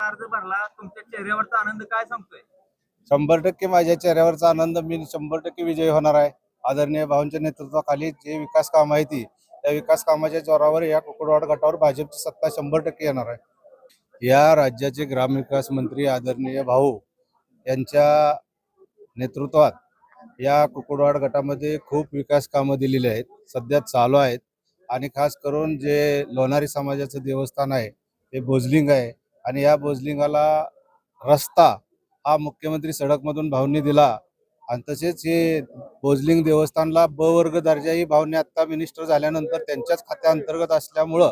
अर्ज भरला तुमच्या चेहऱ्यावरचा आनंद काय सांगतोय? शंभर टक्के माझ्या चेहऱ्यावरचा आनंद मी शंभर टक्के विजयी होणार आहे. आदरणीय भाऊंच्या नेतृत्वाखाली जे विकास काम आहे ती त्या विकास कामाच्या जोरावर या कुकडवाड गटावर भाजपची सत्ता शंभर टक्के येणार आहे. या राज्याचे ग्रामविकास मंत्री आदरणीय भाऊ यांच्या नेतृत्वात या कुकडवाड गटामध्ये खूप विकास कामं दिलेली आहेत. सध्या चालू आहेत. आणि खास करून जे लोणारी समाजाचं देवस्थान आहे ते भोजलिंग आहे आणि या बोजलिंगाला रस्ता हा मुख्यमंत्री सडकमधून भावनी दिला. आणि तसेच हे बोजलिंग देवस्थानला ब वर्ग दर्जाही भावने आता मिनिस्टर झाल्यानंतर त्यांच्याच खात्याअंतर्गत असल्यामुळं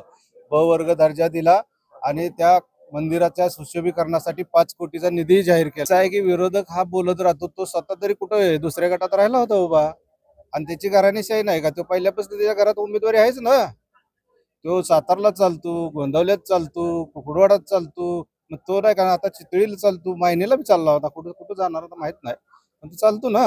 ब वर्ग दर्जा दिला आणि त्या मंदिराच्या सुशोभीकरणासाठी पाच कोटीचा निधी जाहीर केला. असं आहे की विरोधक हा बोलत राहतो तो स्वतः तरी कुठं दुसऱ्या गटात राहिला होता उभा. आणि त्याची घराणीशाही नाही का? तो पहिल्यापासून त्याच्या घरात उमेदवारी आहेच ना? तो सातारला चालतो गोंदवल्यात चालतो कुकडवाडात चालतो. मग तो नाही का आता चितळीला चालतो मायनेला बी चालला होता. कुठं कुठं जाणार होता माहीत नाही. पण तो चालतो ना.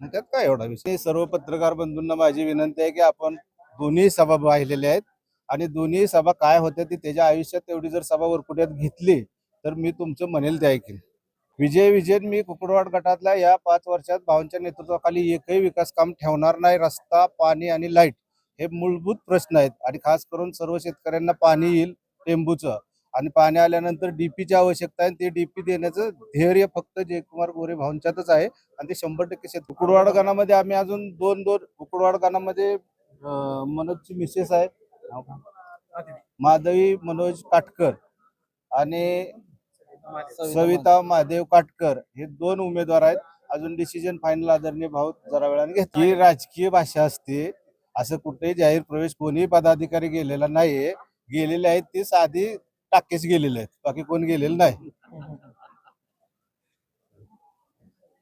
मग त्यात काय एवढा विषय? सर्व पत्रकार बंधूंना माझी विनंती आहे की आपण दोन्ही सभा पाहिलेल्या आहेत. आणि दोन्ही सभा काय होत्या ती त्याच्या आयुष्यात तेवढी जर सभा वरकुट्यात घेतली तर मी तुमचं म्हणेल ते ऐकेन. विजय विजयन मी कुकडवाड गटातल्या या पाच वर्षात भावांच्या नेतृत्वाखाली एकही विकास काम ठेवणार नाही. रस्ता पाणी आणि लाइट. हे मूलभूत प्रश्न आहेत. आणि खास करून सर्व शेतकऱ्यांना पाणी येईल टेंबूचं. आणि पाणी आल्यानंतर डीपीची आवश्यकता आहे ते डीपी देण्याचं धैर्य फक्त जयकुमार गोरे भाऊंच्यातच आहे. आणि ते शंभर टक्के शेत कुकुडवाड गाणामध्ये आम्ही अजून दोन दोन कुकडवाड गाणामध्ये मनोजची मिसेस आहे. माधवी मनोज काटकर आणि सविता महादेव काटकर हे दोन उमेदवार आहेत. अजून डिसिजन फायनल आदरणीय भाऊ जरा वेळाने घेत राजकीय भाषा असते. असं कुठेही जाहीर प्रवेश कोणीही पदाधिकारी गेलेला नाहीये. गेलेले आहेत ते साधी टाकेच गेलेले आहेत. बाकी कोण गेलेलं नाही.